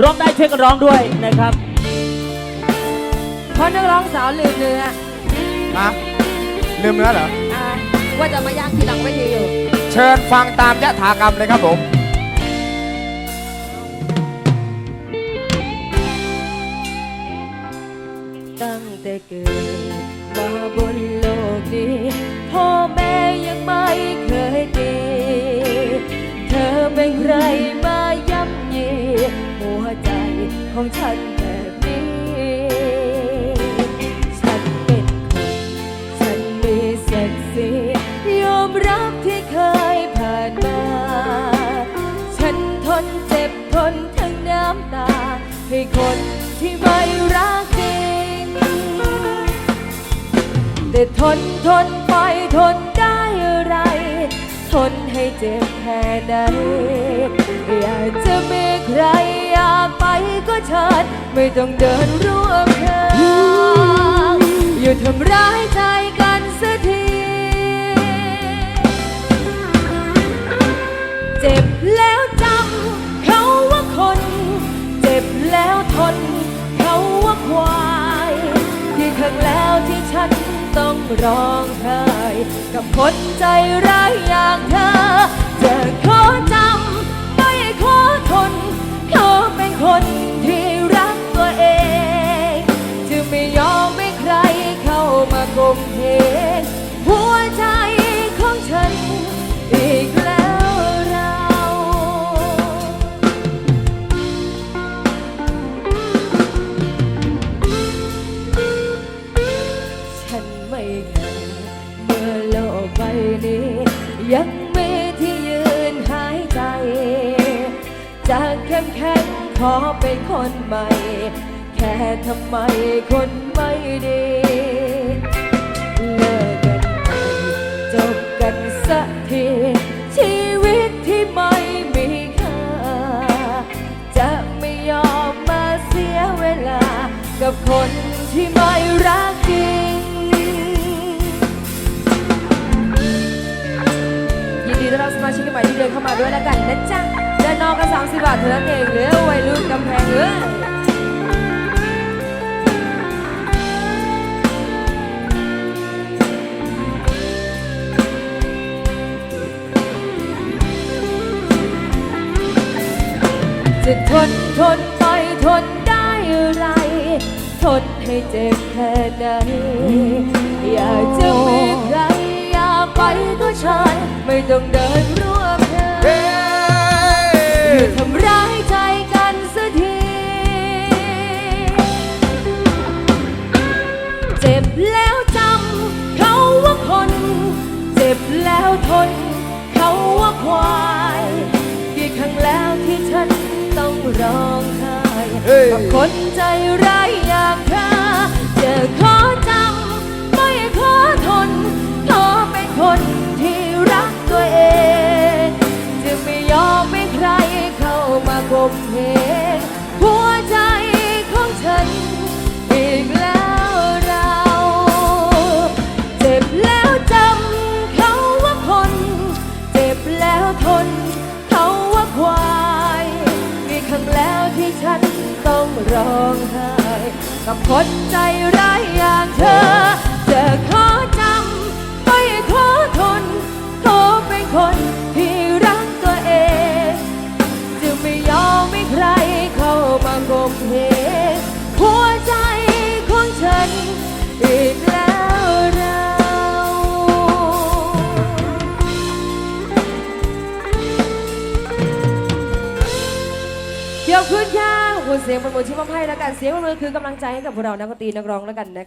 ร้องได้ช่วยกันร้องด้วยนะครับ เพราะนักร้องสาวลืมเนื้อฮะลืมเนื้อเหรออ่าว่าจะมาย่างทีหลังไม่ทีอยู่ เชิญฟังตามยถากรรมเลยครับผมตั้งแต่เกิดมาบนโลกนี้ ของฉันแบบนี้ ฉันเป็นคนฉันมีศักดิ์ศรียอมรับที่เคยผ่านมา ฉันทนเจ็บทนทั้งน้ำตา ให้คนที่ไม่รักจริง แต่ทนทนไปทนได้อะไร ทนให้เจ็บแค่ไหนอยากจะมีใคร อยากไปก็เชิญไม่ต้องเดินร่วมทางอยู่ทำร้ายใจกันสักที เจ็บแล้วจำเขาว่าคน เจ็บแล้วทน เขาว่าควายที่ครั้งแล้วที่ฉันต้องร้องไห้กับคนใจร้ายอย่างเธอจะขอจำไม่ขอทน ยังมีที่ยืนหายใจ จากเข้มแข็งขอเป็นคนใหม่ แค่ทำไมคนไม่ดีเลิกกันไปจบกันสักที ดีต้อนรับสมาชิกใหม่ที่เดินเข้ามาด้วยแล้วกันนะจ๊ะเดินนอกกัน30 บาทเท่านั้นเองเหลือวัยรุ่นกำแพงเอ้ยจะทนทนไปทนได้อะไร ทนให้เจ็บแค่ไหนอยากจะมีใครอยากไปก็เชิญไม่ต้องเดินร่ ทำร้ายใจกันสักที เจ็บแล้วจำเขาว่าคน เจ็บแล้วทน เขาว่าควายกี่ครั้งแล้วที่ฉันต้องร้องไห้เฮ้ยกับคนใจร้ายอย่างเธอ ร้องไห้กับคนใจร้ายอย่างเธอจะขอจำไม่ขอทนขอเป็นคนที่รักตัวเอง จะไม่ยอมให้ใครเข้ามากลมเหงหัวใจของฉันอีกแล้วเราเดี๋ยวขึ้นค่ะ คุณเสียงปรบมือที่มอบให้แล้วกันเสียงปรบมือคือกำลังใจให้กับพวกเรานักดนตรีนักร้องแล้วกันนะ